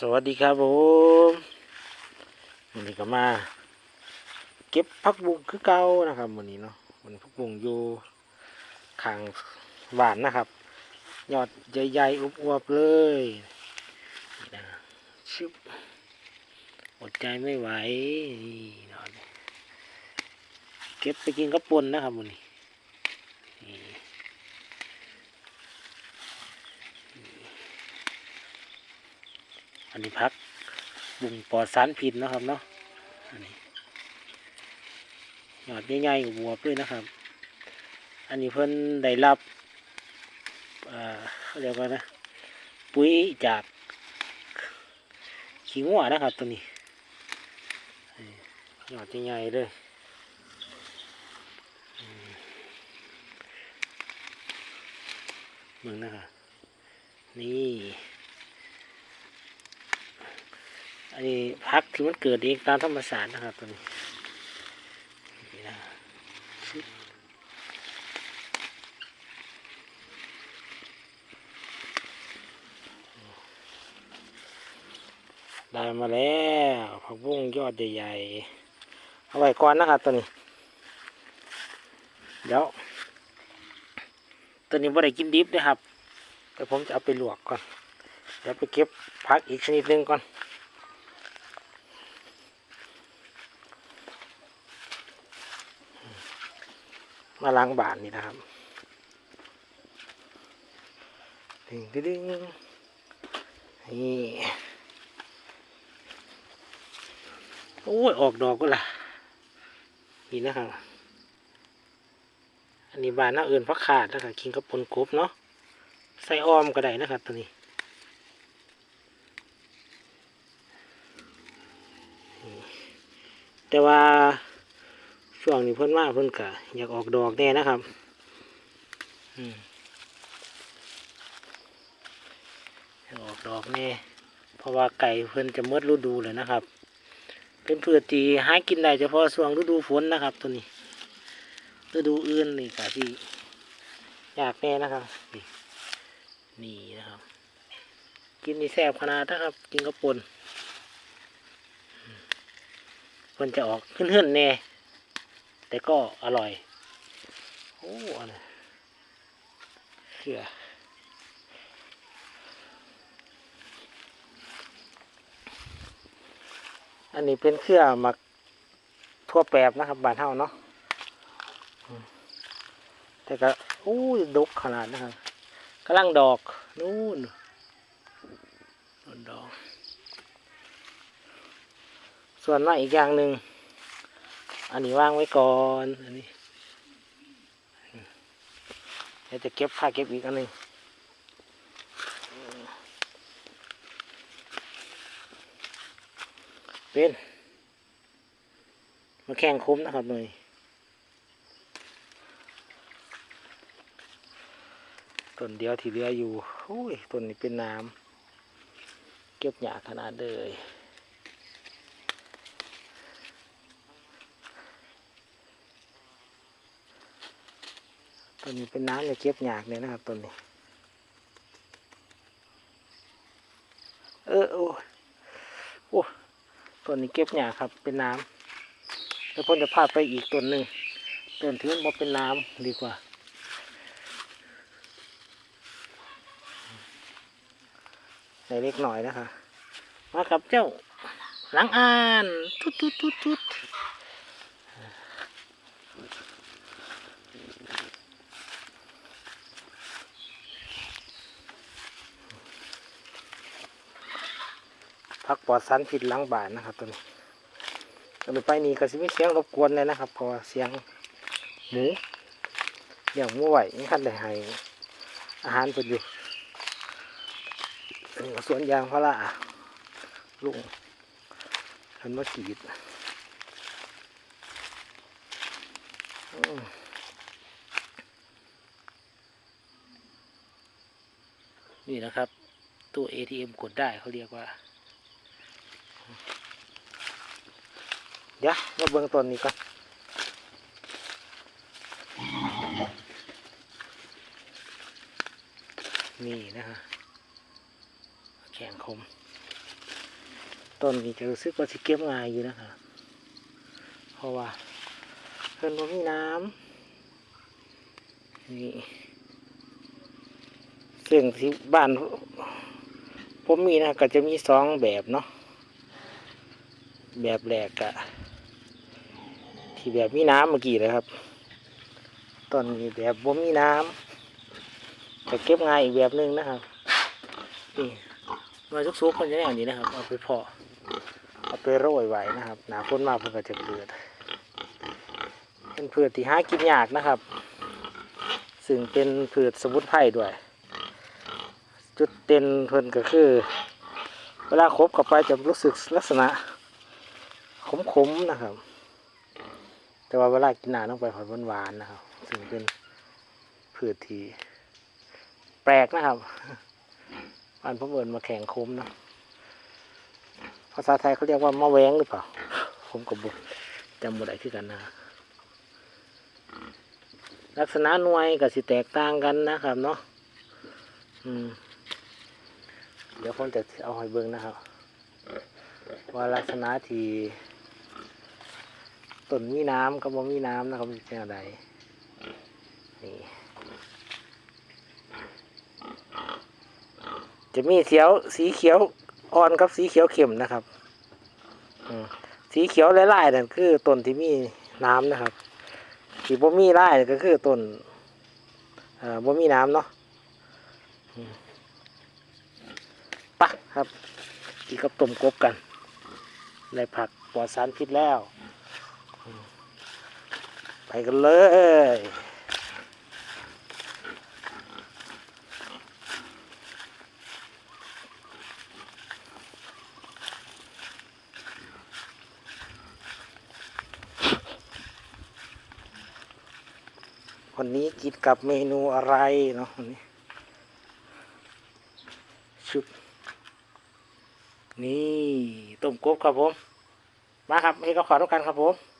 สวัสดีครับผมวันนี้ก็มา เก็บพักบุงคือเก่านะครับวันนี้เนาะมันพักบุงอยู่ข้างหวานนะครับ ยอดใหญ่ๆอวบๆเลยนะชึบอดใจไม่ไหวนี่เนาะเก็บไปกินกระปนนะครับวันนี้ อันนี้พักบุงปลอดสารพิษนะครับเนาะอันนี้ยอดใหญ่ๆอวบเลยนะครับ อันนี้เพิ่นได้รับเขาเรียกว่านะ ปุ๋ยจากขี้งัวนะครับตัวนี้นี่ยอดใหญ่ๆเลยอืมมึงนะครับนี่ อันนี้พักที่มันเกิดเองตามธรรมชาตินะครับตัวนี้ได้มาแล้วผักบุ้งยอดใหญ่ๆเอาไว้ก่อนนะครับตัวนี้ เดี๋ยวตัวนี้ว่ได้กินดิบนะครับแต่ผมจะเอาไปลวกก่อนเดี๋ยวไปเก็บพักอีกชนิดหนึ่งก่อน มาล้างบานนี่นะครับดึงดึงดึงนี่โอ้ยออกดอกก็ล่ะนี่นะครับ อันนี้บานหน้าเอื่นพักขาดนะครับกินกับปนกบเนาะใส่อ้อมก็ได้นะครับตัวนี้แต่ว่า ช่วงนี้เพิ่นมาเพิ่นกะอยากออกดอกแน่นะครับอืมอยากออกดอกแน่เพราะว่าไก่เพิ่นจะหมดฤดูเลยนะครับ เป็นพืชที่หากินได้เฉพาะช่วงฤดูฝนนะครับ ตัวนี้ฤดูอื่นนี่กะที่อยากแน่นะครับ นี่นี่นะครับ กินนี่แซ่บขนาดนะครับ กินกระปนอืมเพิ่นจะออกขึ้นๆแน่ แต่ก็อร่อย โอ้อันนี้เขืออันนี้เป็นเครือหมักทั่วแปบนะครับบานเท่าเนาะแต่ก็โอ้ยดกขนาดนะครับกำลังดอกนู่นนู่นดอก ส่วนมาอีกอย่างหนึ่ง อันนี้ว่างไว้ก่อนอันนี้เดี๋ยวจะเก็บผ้าเก็บอีกอันหนึ่งเป็นมาแข่งคุ้มนะครับหน่อยต้นเดียวที่เหลืออยู่โอ้ยต้นนี้เป็นน้ำเก็บหยาขนาดเลย ตัวนี้เป็นน้ำเลยเก็บหยากเลยนะครับตัวนี้ เออโอ้โอ้ตัวนี้เก็บหยากครับเป็นน้ำแล้วผมจะพาไปอีกตัวหนึ่งต้นที่มันบ่เป็นน้ำดีกว่าในเล็กหน่อยนะคะมากับเจ้าหลังอ่านทุดทุดทุดทุด พักปลอดสารพิษหล้างบานนะครับตัวนี้ตัวไปนี่ก็สิมีเสียงรบกวนเลยนะครับเพราะเสียงหมูอย่างหมูไหวนี่คันได้ให้อาหารเพิ่นอยู่สวนยางพาราลุงเพิ่นมากรีดนี่นะครับ ตู้ ATM กดได้เขาเรียกว่า ดี๋ยวมาเบิ่งต้นนี้ก่อนนี่นะฮะแข็งคม ต้นนี้จะรู้สึกว่าสิเก็บง่ายอยู่นะครับเพราะว่าเพิ่นบ่มีน้ำนี่ซึ่งที่บ้านผมมีนะก็จะมีสองแบบเนาะแบบแรกกะ ที่แบบมีน้ำเมื่อกี้เลยครับต้นนี้แบบบ่มีน้ำจะเก็บง่ายอีกแบบหนึงนะครับนี่หน่วยซุกๆคนจะได้อย่างนี้นะครับ เอาไปเพาะเอาไปโรยไว้นะครับหนาฝนมาเพิ่นก็จะเกิดเป็นพืชที่หากินยากนะครับ ซึ่งเป็นพืชสมุนไพรด้วย จุดเด่นเพิ่นก็คือ เวลาคบกับไปจะรู้สึกลักษณะขมๆนะครับ แต่ว่าเวลากินน้ำต้องไปหอยหวานๆนะครับซึ่งเป็นพืชที่แปลกนะครับอันพวกเอิญมาแข่งคมเนะภาษาไทยเขาเรียกว่ามะแวงหรือเปล่า ผมก็บจำบทได้คือกันนะลักษณะหน่วยก็สิแตกต่างกันนะครับเนาะอืมเดี๋ยวผมจะเอาหอยเบิงนะครับ ว่าลักษณะที่ ต้นมีน้ำกับบ่มีน้ำนะครับเป็นอะไรนี่จะมีเขียวสีเขียวอ่อนกับสีเขียวเข้มนะครับสีเขียวไล่ๆนั่นคือต้นที่มีน้ำนะครับสีบ่มีไล่ก็คือต้นบ่มีน้ำเนาะปะครับกินกับต้มกบกันในผักปลอดสารพิษแล้ว กันเลย วันนี้กินกับเมนูอะไรเนาะวันนี้ชุบนี่ต้มกบครับผม มาครับให้กับขอทุกกันครับผม